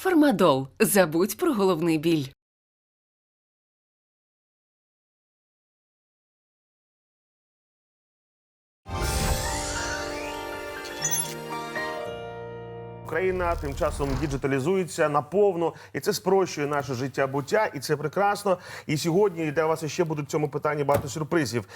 Фармадол. Забудь про головний біль. Україна тим часом діджиталізується наповну, і це спрощує наше життя буття, і це прекрасно. І сьогодні для вас ще будуть в цьому питанні багато сюрпризів.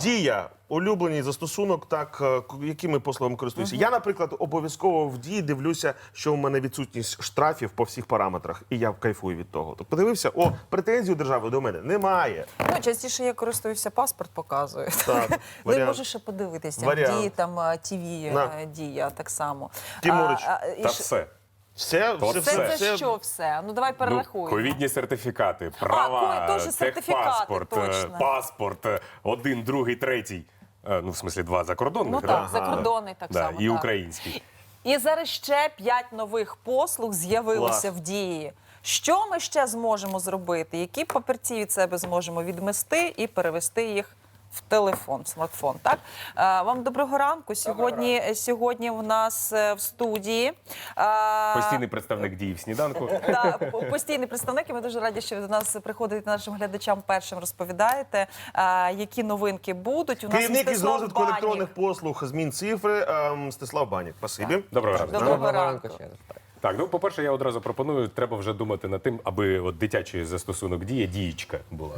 Дія, улюблений застосунок, так е, якими послугами користуюся. Я, наприклад, обов'язково в дії дивлюся, що у мене відсутність штрафів по всіх параметрах, і я кайфую від того. Тобто подивився, о, претензій у держави до мене немає. Ну, частіше я користуюся, паспорт показує. Так, Ну, і можеш ще подивитися. Варіант. Дії, там, е, ТВ, На. е, дія так само. Тимурич, А, а, і Та ж- все. Все, все, Це, все, це все. що все? Ну, давай Ну, перерахуємо. ковідні сертифікати, права, ко- теж сертифікати, техпаспорт, точно. паспорт, один, другий, третій. Е, Ну, в смислі, два закордонних. Ну да? так, закордонний так Да, само. і так. український. І зараз ще п'ять нових послуг з'явилося в дії. Що ми ще зможемо зробити? Які папірці від себе зможемо відмести і перевести їх в телефон, в смартфон? Так Е, вам доброго ранку. Сьогодні сьогодні в нас е, в студії е, Постійний представник дії в сніданку. по- постійний представник. І ми дуже раді, що ви до нас приходите нашим глядачам. Першим розповідаєте, які новинки будуть. У нас Керівник із розвитку електронних послуг змін цифри ем, Стислав Банік. Спасибі. Доброго ранку. Доброго ранку. Так, ну по-перше, я одразу пропоную, треба вже думати над тим, аби от дитячий застосунок дія дієчка була.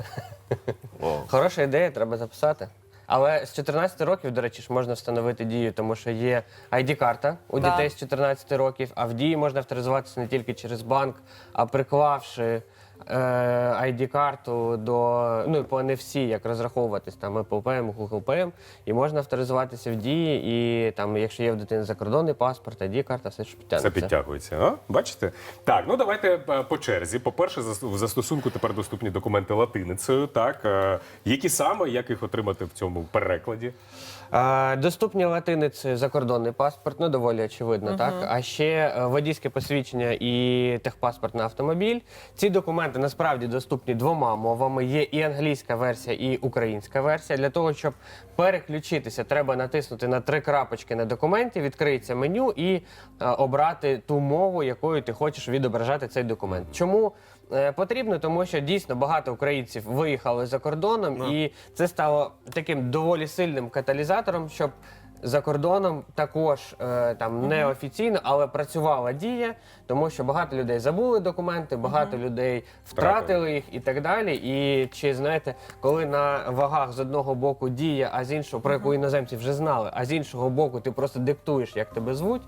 Хороша ідея, треба записати. Але з 14 років, до речі, ж можна встановити дію, тому що є ID-карта у Да. дітей з 14 років, а в дії можна авторизуватися не тільки через банк, а приклавши ID-карту до ну по NFC, як розраховуватись там Apple Pay, Google Pay, і можна авторизуватися в дії, і там, якщо є в дитини закордонний паспорт, ID-карта, все ж Це підтягується. А? Бачите? Так, ну давайте е, по черзі. По-перше, зас- в застосунку тепер доступні документи латиницею. Так, Е, які саме, як їх отримати в цьому перекладі? Е, Доступні латиниці закордонний паспорт, ну доволі очевидно, так. А ще е, водійське посвідчення і техпаспорт на автомобіль. Ці документи насправді доступні двома мовами. Є і англійська версія, і українська версія. Для того, щоб переключитися, треба натиснути на три крапочки на документі, відкриється меню і е, обрати ту мову, якою ти хочеш відображати цей документ. Чому? Е, Потрібно, тому що дійсно багато українців виїхали за кордоном, і це стало таким доволі сильним каталізатором, щоб за кордоном також е, там неофіційно, але працювала дія, тому що багато людей забули документи, багато людей втратили. їх і так далі. І чи знаєте, коли на вагах з одного боку дія, а з іншого про яку іноземці вже знали, а з іншого боку ти просто диктуєш, як тебе звуть,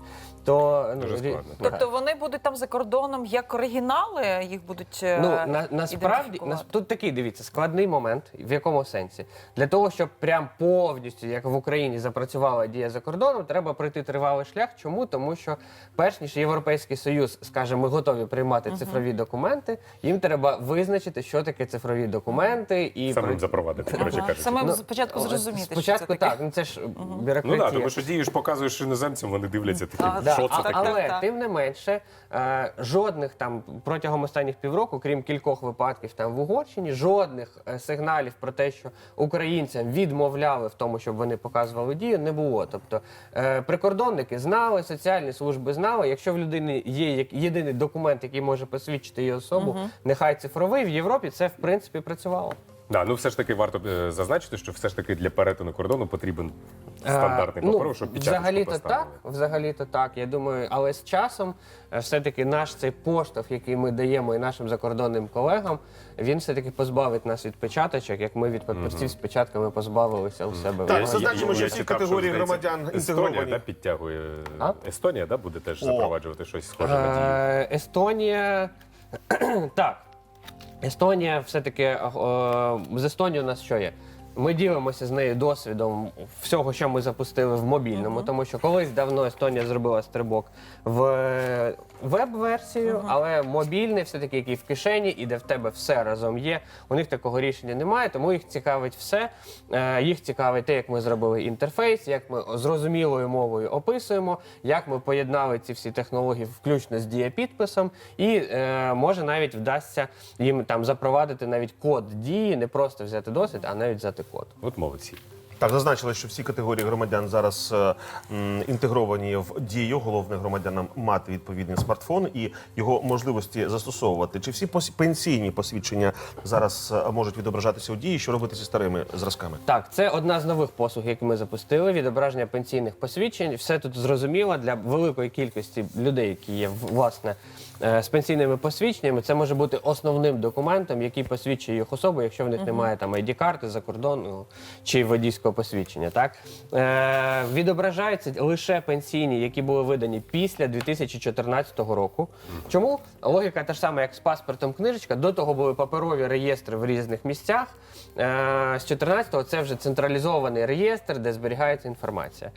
то ну, Дуже складно. Тобто вони будуть там за кордоном як оригінали, їх будуть е, Ну на, насправді нас, тут такий дивіться складний момент. В якому сенсі? Для того, щоб прям повністю, як в Україні, запрацювала дія за кордоном, треба пройти тривалий шлях. Чому? Тому що перш ніж Європейський Союз скаже, ми готові приймати цифрові документи, їм треба визначити, що таке цифрові документи, і Самим при- запровадити, коротше Ага. кажучи. Саме Ну, спочатку зрозуміти. що Спочатку це таке. так, ну це ж Ну бюрократія. так, тому що дієш, показуєш іноземцям, вони дивляться такі, Да, що це а- таке. але Так, тим не менше, е, жодних там протягом останніх півроку, крім кількох випадків там в Угорщині, жодних е, сигналів про те, що українцям відмовляли в тому, щоб вони показували дію, не було. Тобто е, прикордонники знали, соціальні служби знали. Якщо в людини є як- єдиний документ, який може посвідчити її особу, нехай цифровий в Європі це в принципі працювало. Да, ну все ж таки варто е, зазначити, що все ж таки для перетину кордону потрібен стандартний Е, паперов, щоб печатку Взагалі-то так, поставили. взагалі-то так. Я думаю, але з часом е, все-таки наш цей поштовх, який ми даємо і нашим закордонним колегам, він все-таки позбавить нас від печаточок, як ми від папірців з печатками позбавилися у себе Так, в зазначимо, що всі читав, категорії здається, громадян Естонія інтегровані. да, підтягує. А? Естонія да, буде теж О. запроваджувати щось схоже на дію. Е, Естонія. так. Естонія все-таки е, з Естонією у нас що є? Ми ділимося з нею досвідом всього, що ми запустили в мобільному, тому що колись давно Естонія зробила стрибок в е, веб-версію, але мобільний, все-таки, який в кишені, і де в тебе все разом є. У них такого рішення немає, тому їх цікавить все. Е, Їх цікавить те, як ми зробили інтерфейс, як ми зрозумілою мовою описуємо, як ми поєднали ці всі технології, включно з дієпідписом, і е, може навіть вдасться їм там запровадити навіть код дії, не просто взяти досвід, а навіть взяти код. От молодці. Так, зазначили, що всі категорії громадян зараз е, м, інтегровані в дію. Головне громадянам мати відповідний смартфон і його можливості застосовувати. Чи всі пос- пенсійні посвідчення зараз е, можуть відображатися у дії? Що робити зі старими зразками? Так, це одна з нових послуг, які ми запустили. Відображення пенсійних посвідчень. Все тут зрозуміло для великої кількості людей, які є власне е, з пенсійними посвідченнями. Це може бути основним документом, який посвідчує їх особу, якщо в них немає там id карти за кордону чи водійського посвідчення. Так е, відображаються лише пенсійні, які були видані після 2014 року. Чому логіка та ж сама, як з паспортом книжечка, до того були паперові реєстри в різних місцях. Е, з 14-го це вже централізований реєстр, де зберігається інформація.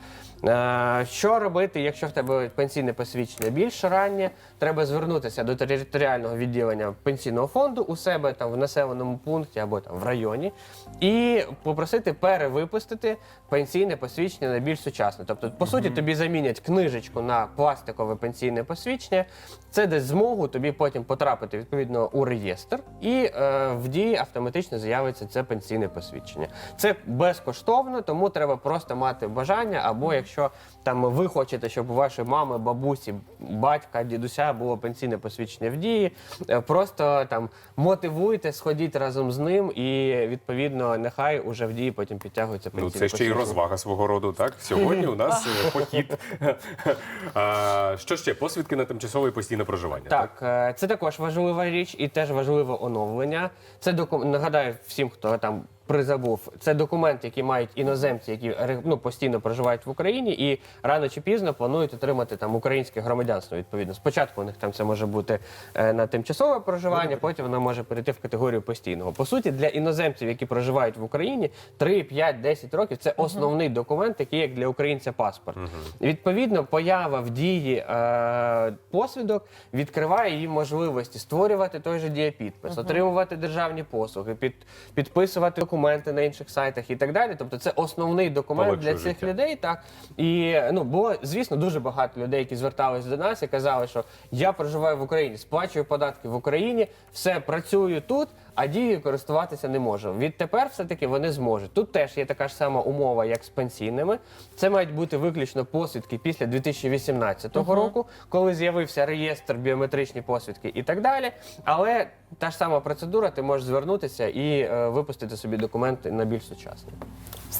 Е, що робити, якщо в тебе пенсійне посвідчення більш раннє? Треба звернутися до територіального відділення пенсійного фонду у себе там в населеному пункті або там в районі і попросити перевипустити пенсійне посвідчення на більш сучасне. Тобто, по суті, тобі замінять книжечку на пластикове пенсійне посвідчення. Це дасть змогу тобі потім потрапити відповідно у реєстр, і е, в дії автоматично з'явиться це пенсійне посвідчення. Це безкоштовно, тому треба просто мати бажання. Або якщо там ви хочете, щоб у вашої мами, бабусі, батька, дідуся було пенсійне посвідчення в дії, е, просто там мотивуйте, сходіть разом з ним, і відповідно нехай уже в дії потім підтягується Ну, це ще й посвідчення. розвага свого роду, так? Сьогодні у нас е, похід. Що ще? Посвідки на тимчасове і постійне проживання. Так, е, це також важлива річ і теж важливе оновлення. Це доку... нагадаю всім, хто там призабув. Це документ, який мають іноземці, які ну, постійно проживають в Україні, і рано чи пізно планують отримати там українське громадянство. Відповідно, спочатку у них там це може бути е, на тимчасове проживання, потім воно може перейти в категорію постійного. По суті, для іноземців, які проживають в Україні, 3, 5, 10 років це основний документ, який як для українця паспорт. Відповідно, поява в дії е, посвідок відкриває їм можливості створювати той же дієпідпис, отримувати державні послуги, під, підписувати документи на інших сайтах і так далі. Тобто, це основний документ Полегшу для цих життя. людей. Так і ну було звісно дуже багато людей, які звертались до нас і казали, що я проживаю в Україні, сплачую податки в Україні, все працюю тут. А дією користуватися не може. Відтепер все-таки вони зможуть. Тут теж є така ж сама умова, як з пенсійними. Це мають бути виключно посвідки після 2018 року, коли з'явився реєстр біометричні посвідки і так далі. Але та ж сама процедура, ти можеш звернутися і е, випустити собі документи на більш сучасні.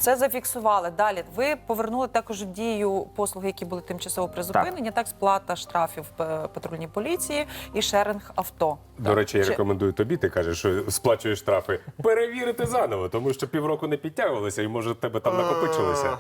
Це зафіксували. Далі ви повернули також в дію послуги, які були тимчасово призупинені. Так, сплата штрафів е, патрульній поліції і шеринг авто. До речі, я Чи- рекомендую тобі, ти кажеш, що сплачуєш штрафи, перевірити заново, тому що півроку не підтягувалися і може тебе там накопичилося.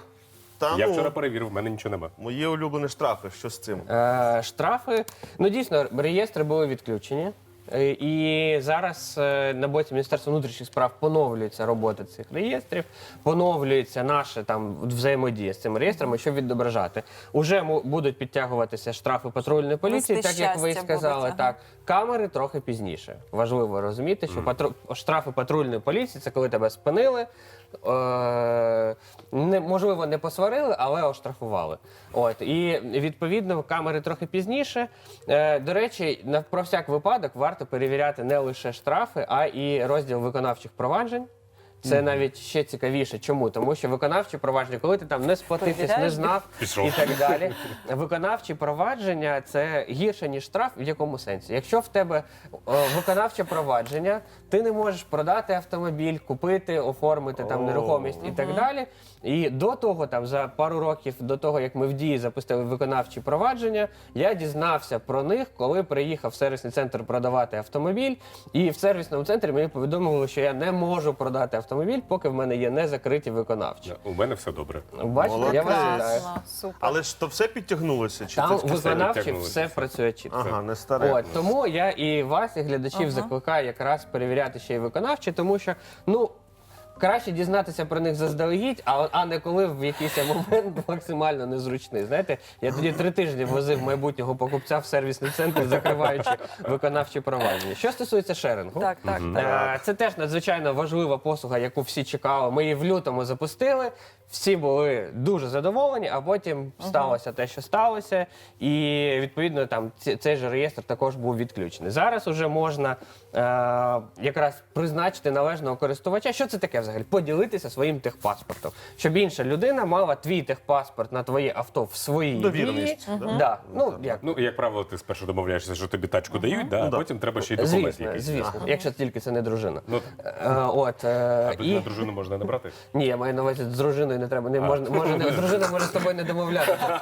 Та Я ну, вчора перевірив, в мене нічого нема. мої улюблені штрафи. Що з цим? Е, штрафи. Ну дійсно, реєстри були відключені. Е, І зараз е, на боці Міністерства внутрішніх справ поновлюється робота цих реєстрів, поновлюється наша там взаємодія з цими реєстрами, щоб відображати. Уже му- будуть підтягуватися штрафи патрульної поліції, Листи так як ви і щастя сказали. будуть, Так камери трохи пізніше. Важливо розуміти, що патру... штрафи патрульної поліції це коли тебе спинили. Е, не, можливо, не посварили, але оштрафували. От і відповідно камери трохи пізніше. Е, до речі, на про всяк випадок варто перевіряти не лише штрафи, а і розділ виконавчих проваджень. Це навіть ще цікавіше. Чому? Тому що виконавчі провадження, коли ти там не сплатив, щось не знав Пішов. і так далі. Виконавчі провадження це гірше ніж штраф. В якому сенсі? Якщо в тебе е, виконавче провадження, ти не можеш продати автомобіль, купити, оформити там нерухомість і так далі. І до того, там за пару років до того, як ми в дії запустили виконавчі провадження, я дізнався про них, коли приїхав в сервісний центр продавати автомобіль. І в сервісному центрі мені повідомили, що я не можу продати автомобіль, поки в мене є незакриті виконавчі. У мене все добре. Бачите, я вас вітаю. Супер. Але ж то все підтягнулося? Чи Там це виконавчі все працює чітко. Ага, не старе. От тому я і вас, і глядачів закликаю якраз перевіряти ще й виконавчі, тому що ну. Краще дізнатися про них заздалегідь, а, а не коли в якийсь момент максимально незручний. Знаєте, я тоді три тижні возив майбутнього покупця в сервісний центр, закриваючи виконавчі провадження. Що стосується шерингу, Так, так, так. Е, Це теж надзвичайно важлива послуга, яку всі чекали. Ми її в лютому запустили. Всі були дуже задоволені, а потім сталося те, що сталося, і відповідно там ці- цей же реєстр також був відключений. Зараз уже можна е, якраз призначити належного користувача. Що це таке? Взагалі поділитися своїм техпаспортом, щоб інша людина мала твій техпаспорт на твоє авто в своїй дії. Довіреність, да? Да. Ну, як Ну, як правило, ти спершу домовляєшся, що тобі тачку дають, да, а да. потім треба ще й документ Звісно, якийсь. звісно, якщо тільки це не дружина. Ну, Е, от, е, а і... на дружину можна не брати. Ні, я маю на увазі з дружиною не треба. Не можна, може, не, дружина може з тобою не домовлятися.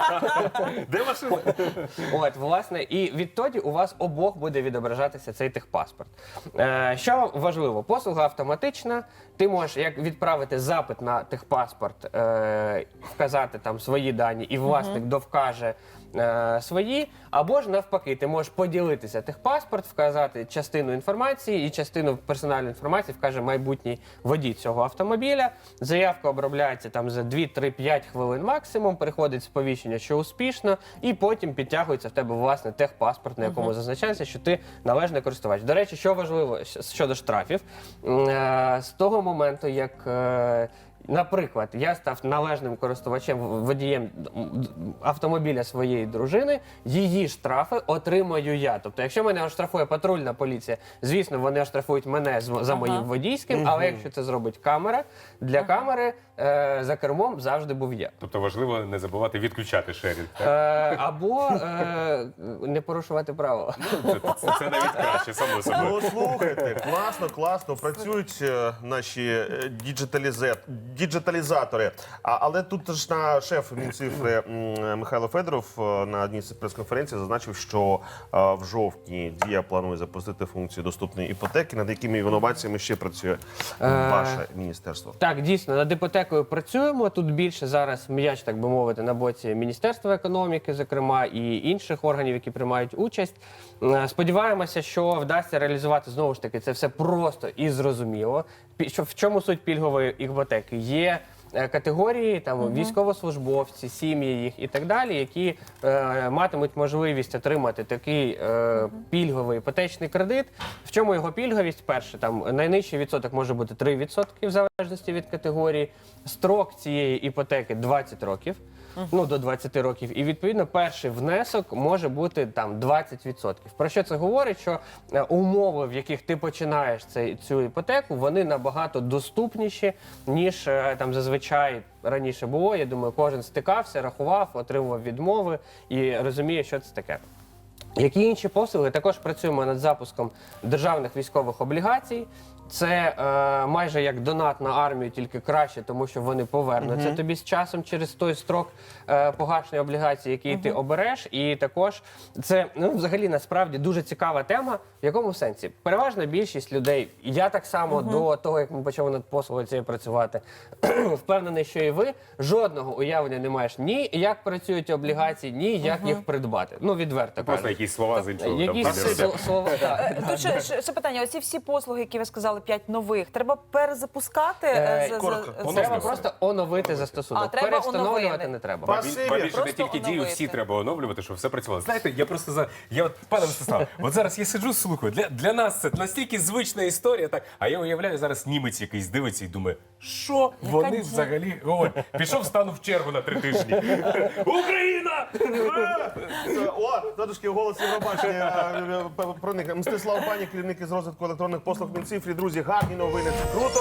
Де машина? От, власне, і відтоді у вас обох буде відображатися цей техпаспорт. Е, що важливо, послуга автоматична. Ти можеш як відправити запит на техпаспорт, е, вказати там свої дані, і власник довкаже. Е, Свої, або ж навпаки, ти можеш поділитися техпаспорт, вказати частину інформації і частину персональної інформації вкаже майбутній водій цього автомобіля. Заявка обробляється там за 2-3-5 хвилин максимум, приходить сповіщення, що успішно, і потім підтягується в тебе власне техпаспорт, на якому зазначається, що ти належний користувач. До речі, що важливо щодо штрафів, е, з того моменту, як е, Наприклад, я став належним користувачем водієм автомобіля своєї дружини, її штрафи отримаю я. Тобто, якщо мене оштрафує патрульна поліція, звісно, вони оштрафують мене з- за моїм водійським, але якщо це зробить камера, для камери е, за кермом завжди був я. Тобто важливо не забувати відключати шерінг. так? Е, або е, не порушувати право. Це, це, це навіть краще, само собою. Ну, слухайте, класно, класно. Працюють е, наші е, діджиталізе- діджиталізатори. А, але тут ж на шеф Мінцифри м, Михайло Федоров е, на одній з прес-конференцій зазначив, що е, в жовтні дія планує запустити функцію доступної іпотеки, над якими інноваціями ще працює ваше міністерство. Так, дійсно, над іпотекою працюємо. Тут більше зараз м'яч, так би мовити, на боці Міністерства економіки, зокрема, і інших органів, які приймають участь. Е, Сподіваємося, що вдасться реалізувати знову ж таки це все просто і зрозуміло. В чому суть пільгової іпотеки? Є категорії там військовослужбовці, сім'ї їх і так далі, які е, матимуть можливість отримати такий е, пільговий іпотечний кредит. В чому його пільговість? Перше, там найнижчий відсоток може бути 3% в залежності від категорії. Строк цієї іпотеки 20 років. Ну, до 20 років, і відповідно перший внесок може бути там 20%. Про що це говорить? Що е, умови, в яких ти починаєш цей, цю іпотеку, вони набагато доступніші, ніж е, там зазвичай раніше було. Я думаю, кожен стикався, рахував, отримував відмови і розуміє, що це таке. Які інші послуги? Також працюємо над запуском державних військових облігацій. Це е, майже як донат на армію, тільки краще, тому що вони повернуться тобі з часом через той строк е, погашення облігацій, який ти обереш. І також це ну, взагалі насправді дуже цікава тема. В якому сенсі? Переважна більшість людей, і я так само до того, як ми почали над послугою цією працювати, впевнений, що і ви жодного уявлення не маєш ні як працюють облігації, ні як їх придбати. Ну відверто Просто кажучи. якісь слова з іншого. там Якісь піде. сло- слова. так. Е, Тут ще, ще, ще питання: оці всі послуги, які ви сказали, п'ять нових, треба перезапускати Е, е, за- коротко, за- Треба Оновлювати. просто оновити застосунок. А, треба Перевстановлювати оновити. не треба. Ба- Спасибі. ба- Більше не Просто тільки дію, оновити. всі треба оновлювати, щоб все працювало. Знаєте, я просто за я от пане Мстислав, от зараз я сиджу, слухаю. Для, для нас це настільки звична історія, так а я уявляю зараз німець якийсь дивиться і думає, що вони дія? взагалі говорять. Пішов стану в чергу на три тижні. Україна! О, задушки голос Євробачення е, е, проник. Мстислав Пані, керівник із розвитку електронних послуг Мінцифрі. Друзі, гарні новини. Круто.